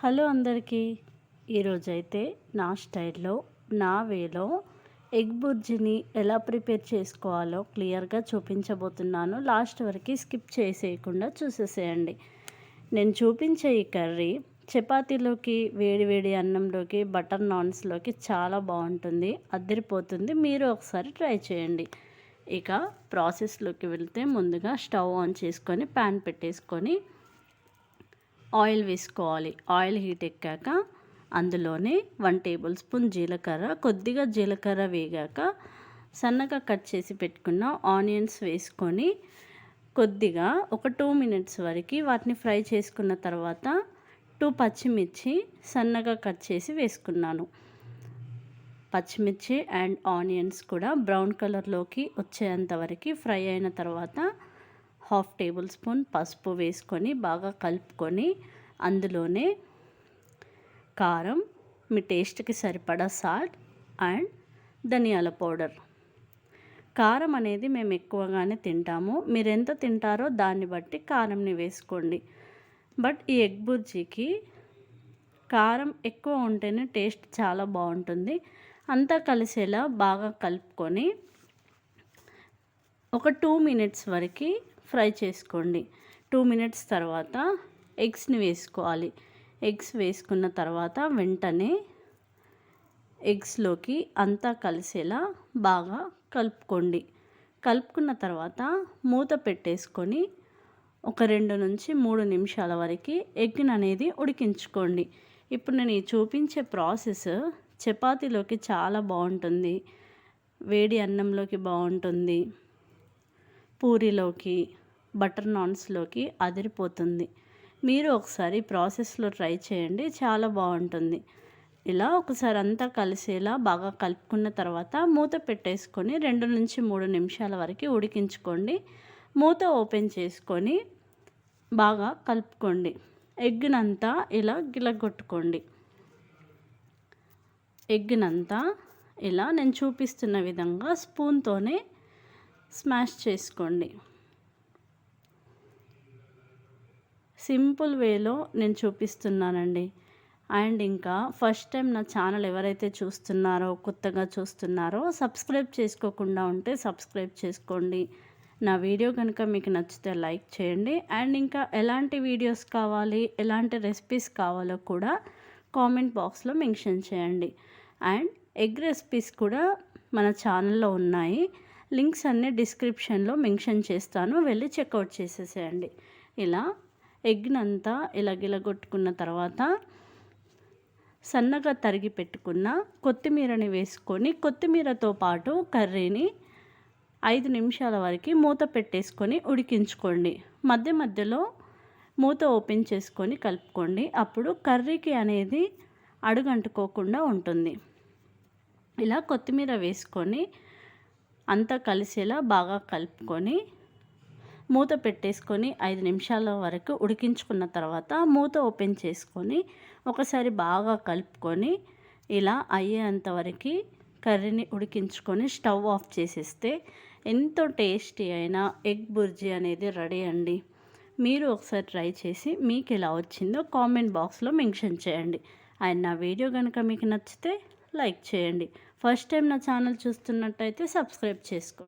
Hello అందరికీ. ఈరోజైతే నా స్టైల్లో నా వేలో ఎగ్ బుర్జిని ఎలా ప్రిపేర్ చేసుకోవాలో క్లియర్గా చూపించబోతున్నాను. లాస్ట్ వరకు స్కిప్ చేసేయకుండా చూసేసేయండి. నేను చూపించే ఈ కర్రీ చపాతీలోకి వేడి వేడి అన్నంలోకి బటర్ నాన్స్లోకి చాలా బాగుంటుంది. అద్దరిపోతుంది మీరు ఒకసారి ట్రై చేయండి. ఇక ప్రాసెస్లోకి వెళ్తే ముందుగా స్టవ్ ఆన్ చేసుకొని ప్యాన్ పెట్టేసుకొని ఆయిల్ వేసుకోవాలి. ఆయిల్ హీట్ ఎక్కాక అందులోనే వన్ టేబుల్ స్పూన్ జీలకర్ర కొద్దిగా జీలకర్ర వేగాక సన్నగా కట్ చేసి పెట్టుకున్న ఆనియన్స్ వేసుకొని కొద్దిగా ఒక టూ మినిట్స్ వరకు వాటిని ఫ్రై చేసుకున్న తర్వాత టూ పచ్చిమిర్చి సన్నగా కట్ చేసి వేసుకున్నాను. పచ్చిమిర్చి అండ్ ఆనియన్స్ కూడా బ్రౌన్ కలర్లోకి వచ్చేంత వరకు ఫ్రై అయిన తర్వాత హాఫ్ టేబుల్ స్పూన్ పసుపు వేసుకొని బాగా కలుపుకొని అందులోనే కారం మీ టేస్ట్కి సరిపడా సాల్ట్ అండ్ ధనియాల పౌడర్. కారం అనేది మేము ఎక్కువగానే తింటాము. మీరు ఎంత తింటారో దాన్ని బట్టి కారంని వేసుకోండి. బట్ ఈ ఎగ్ బుర్జీకి కారం ఎక్కువ ఉంటేనే టేస్ట్ చాలా బాగుంటుంది. అంతా కలిసేలా బాగా కలుపుకొని ఒక టూ మినిట్స్ వరకు ఫ్రై చేసుకోండి. టూ మినిట్స్ తర్వాత ఎగ్స్ని వేసుకోవాలి. ఎగ్స్ వేసుకున్న తర్వాత వెంటనే ఎగ్స్లోకి అంతా కలిసేలా బాగా కలుపుకోండి. కలుపుకున్న తర్వాత మూత పెట్టేసుకొని ఒక రెండు నుంచి మూడు నిమిషాల వరకు ఎగ్ని అనేది ఉడికించుకోండి. ఇప్పుడు నేను చూపించే ప్రాసెస్ చపాతీలోకి చాలా బాగుంటుంది. వేడి అన్నంలోకి బాగుంటుంది. పూరిలోకి బటర్ నాన్స్లోకి అదిరిపోతుంది. మీరు ఒకసారి ప్రాసెస్లో ట్రై చేయండి చాలా బాగుంటుంది. ఇలా ఒకసారి అంతా కలిసేలా బాగా కలుపుకున్న తర్వాత మూత పెట్టేసుకొని రెండు నుంచి మూడు నిమిషాల వరకు ఉడికించుకోండి. మూత ఓపెన్ చేసుకొని బాగా కలుపుకోండి. ఎగ్నంతా ఇలా గిలగొట్టుకోండి. ఎగ్నంతా ఇలా నేను చూపిస్తున్న విధంగా స్పూన్తోనే స్మాష్ చేసుకోండి. సింపుల్ వేలో నేను చూపిస్తున్నానండి. అండ్ ఇంకా ఫస్ట్ టైం నా ఛానల్ ఎవరైతే చూస్తున్నారో కొత్తగా చూస్తున్నారో సబ్స్క్రైబ్ చేసుకోకుండా ఉంటే సబ్స్క్రైబ్ చేసుకోండి. నా వీడియో కనుక మీకు నచ్చితే లైక్ చేయండి. అండ్ ఇంకా ఎలాంటి వీడియోస్ కావాలి ఎలాంటి రెసిపీస్ కావాలో కూడా కామెంట్ బాక్స్లో మెన్షన్ చేయండి. అండ్ ఎగ్ రెసిపీస్ కూడా మన ఛానల్లో ఉన్నాయి. లింక్స్ అన్నీ డిస్క్రిప్షన్లో మెన్షన్ చేస్తాను. వెళ్ళి చెక్అవుట్ చేసేసేయండి. ఇలా ఎగ్నంతా ఇలా గిలగొట్టుకున్న తర్వాత సన్నగా తరిగి పెట్టుకున్న కొత్తిమీరని వేసుకొని కొత్తిమీరతో పాటు కర్రీని ఐదు నిమిషాల వరకు మూత పెట్టేసుకొని ఉడికించుకోండి. మధ్య మధ్యలో మూత ఓపెన్ చేసుకొని కలుపుకోండి. అప్పుడు కర్రీకి అనేది అడుగంటుకోకుండా ఉంటుంది. ఇలా కొత్తిమీర వేసుకొని అంతా కలిసేలా బాగా కలుపుకొని మూత పెట్టేసుకొని ఐదు నిమిషాల వరకు ఉడికించుకున్న తర్వాత మూత ఓపెన్ చేసుకొని ఒకసారి బాగా కలుపుకొని ఇలా అయ్యేంత వరకు కర్రీని ఉడికించుకొని స్టవ్ ఆఫ్ చేసేస్తే ఎంతో టేస్టీ అయిన ఎగ్ బుర్జీ అనేది రెడీ అండి. మీరు ఒకసారి ట్రై చేసి మీకు ఎలా వచ్చిందో కామెంట్ బాక్స్లో మెన్షన్ చేయండి. అండ్ నా వీడియో కనుక మీకు నచ్చితే లైక్ చేయండి. ఫస్ట్ టైం నా ఛానల్ చూస్తున్నట్టయితే సబ్స్క్రైబ్ చేసుకోండి.